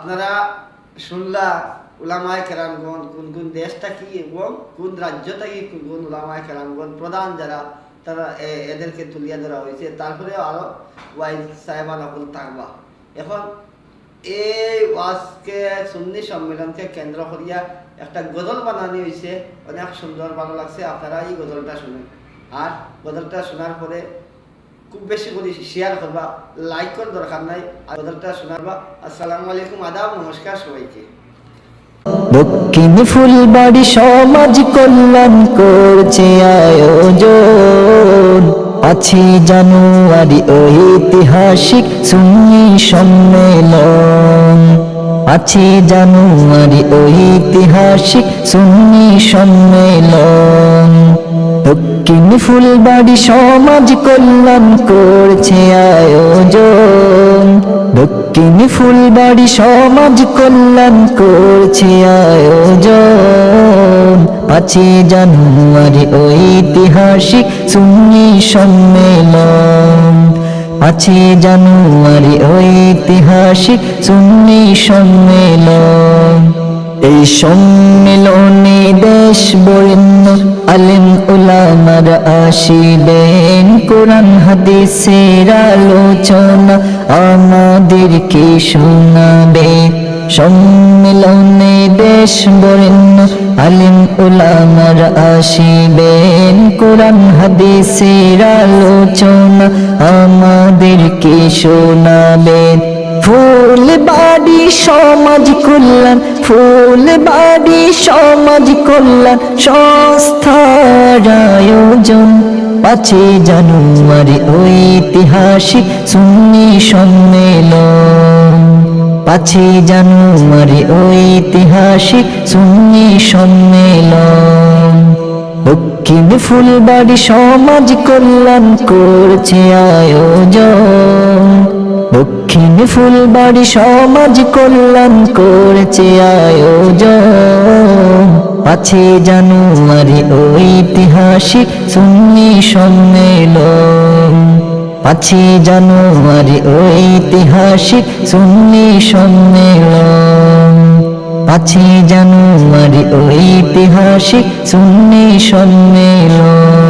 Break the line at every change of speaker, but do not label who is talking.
আপনারা শুনলা উলামায় কেরামগণ, কোন কোন দেশটা কি এবং কোন রাজ্যটা কি কোন উলামায় কেরামগণ প্রধান যারা, তারা এদেরকে তুলিয়া ধরা হয়েছে। তারপরে আরও ওয়াইজ সাহেবান অকল থাকবা এখন এই ওয়াজকে সুন্নি সম্মেলনকে কেন্দ্র করিয়া একটা গজল বানানি হয়েছে অনেক সুন্দর ভালো লাগছে। আপনারা এই গজলটা শুনেন। আর গজলটা শোনার পরে খুব বেশি করে শেয়ার করবা লাইক করার দরকার নাই, আর গজলটা শোনাবা। আসসালামু আলাইকুম, আদাব, নমস্কার সবাইকে।
দক্ষিণ ফুলবাড়ি সমাজ কল্যাণ করছে আয়োজন। আছে জানুয়ারি ঐতিহাসিক সুন্নি সম্মেলন। আছে জানুয়ারি ঐতিহাসিক সুন্নি সম্মেলন। দক্ষিণ ফুলবাড়ি সমাজ কল্যাণ করছে আয়োজন। দক্ষিণ ফুলবাড়ি সমাজ কল্যাণ করছে আয়োজন। পাঁচই জানুয়ারি ঐতিহাসিক সুন্নি সম্মেলন। পাঁচই জানুয়ারি ঐতিহাসিক সুন্নি সম্মেলন। এই সম্মেলনে দেশ বরেণ্য আলেম উলামার আসিবেন কোরআন হাদিসের আলোচনা আমাদেরকে শোনাবে? সম্মেলনে বেশ বরেণ্য আলিম উলামার আসিবেন কোরআন হাদিসের আলোচনা আমাদেরকে শোনাবেন ফুল বাড়ি, সমাজ কল্যাণ। ফুল বাড়ি, সমাজ কল্যাণ। সংস্থার আয়োজন। পাঁচই জানুয়ারি ঐতিহাসিক সুন্নি সম্মেলন। পাঁচই জানুয়ারি ঐতিহাসিক সুন্নি সম্মেলন। দক্ষিণ ফুলবাড়ি সমাজ কল্যাণ করছে আয়োজন। দক্ষিণ ফুলবাড়ি সমাজ কল্যাণ করছে আয়োজন। পাঁচই জানুয়ারি ঐতিহাসিক সুন্নি সম্মেলন। পাঁচই জানুয়ারি ঐতিহাসিক সুন্নি সম্মেলন। পাঁচই জানুয়ারি ঐতিহাসিক সুন্নি সম্মেলন।